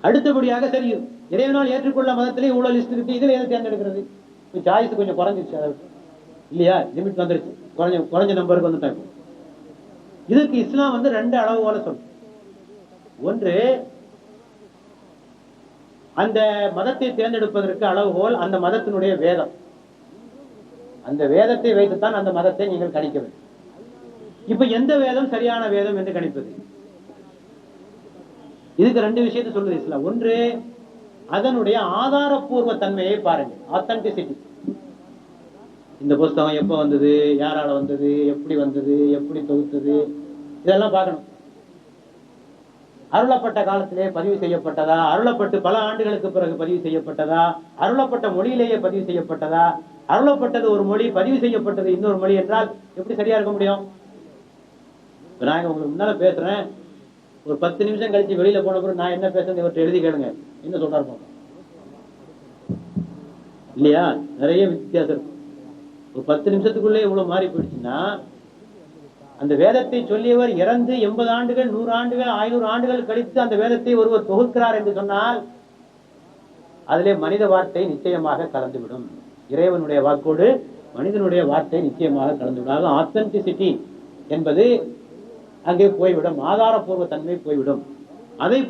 அடுத்தபடியாக சரி இறைவனால் ஏற்றுக்கொள்ள மதத்திலே ஊழல் லிஸ்ட் இருக்கு இதுல எதை தேர்ந்தெடுக்கிறது? சாய்ஸ் கொஞ்சம் குறைஞ்சிருச்சு அதாவது. இல்லையா? லிமிட் வந்துருச்சு. குறைஞ்ச குறைஞ்ச நம்பருக்கு வந்துட்டாங்க இதுக்கு இஸ்லாம் வந்து ரெண்டு அளவு போல சொல்லும் ஒன்று அந்த மதத்தை தேர்ந்தெடுப்பதற்கு அளவுகோல் அந்த மதத்தினுடைய வேதம். அந்த வேதத்தை வைத்துத்தான் அந்த மதத்தை நீங்கள் கணிக்க வேண்டும். இப்ப எந்த வேதம் சரியான வேதம் என்று கணிப்பது? இதுக்கு ரெண்டு விஷயத்தை சொல்லுது இஸ்லாம் ஒன்று அதனுடைய ஆதாரபூர்வ தன்மையை பாருங்க. ஆத்தன்டிசிட்டி இந்த புஸ்தகம் எப்போ வந்தது யாரால வந்தது எப்படி வந்தது எப்படி தொகுத்தது இதெல்லாம் பார்க்கணும். அருளப்பட்ட காலத்திலே பதிவு செய்யப்பட்டதா? அருளப்பட்டு பல ஆண்டுகளுக்கு பிறகு பதிவு செய்யப்பட்டதா? அருளப்பட்ட மொழியிலேயே பதிவு செய்யப்பட்டதா? அருளப்பட்டது ஒரு மொழி பதிவு செய்யப்பட்டது இன்னொரு மொழி என்றால் எப்படி சரியா இருக்க முடியும்? இப்ப நான் உங்களுக்கு முன்னால பேசுறேன். ஒரு பத்து நிமிஷம் கழிச்சு வெளியில போன பிறகு நான் என்ன பேசுறது இவர்கிட்ட எழுதி கேளுங்க. என்ன சொல்றாரு பாப்போம். இல்லையா? நிறைய வித்தியாசம் இருக்கும் ஒரு பத்து நிமிஷத்துக்குள்ளே இவ்வளவு மாறி போயிடுச்சுன்னா அந்த வேதத்தை சொல்லியவர் இறந்து எண்பது ஆண்டுகள் நூறு ஆண்டுகள் ஐநூறு ஆண்டுகள் கழித்து அந்த வேதத்தை ஒருவர் தொகுக்கிறார் என்று சொன்னால் அதிலே மனித வார்த்தை நிச்சயமாக கலந்துவிடும். இறைவனுடைய வாக்கோடு மனிதனுடைய வார்த்தை நிச்சயமாக கலந்துவிடும். ஆக ஆத்தென்டிசிட்டி என்பது அங்கே போய்விடும். ஆதாரப்பூர்வ தன்மை போய்விடும். அதை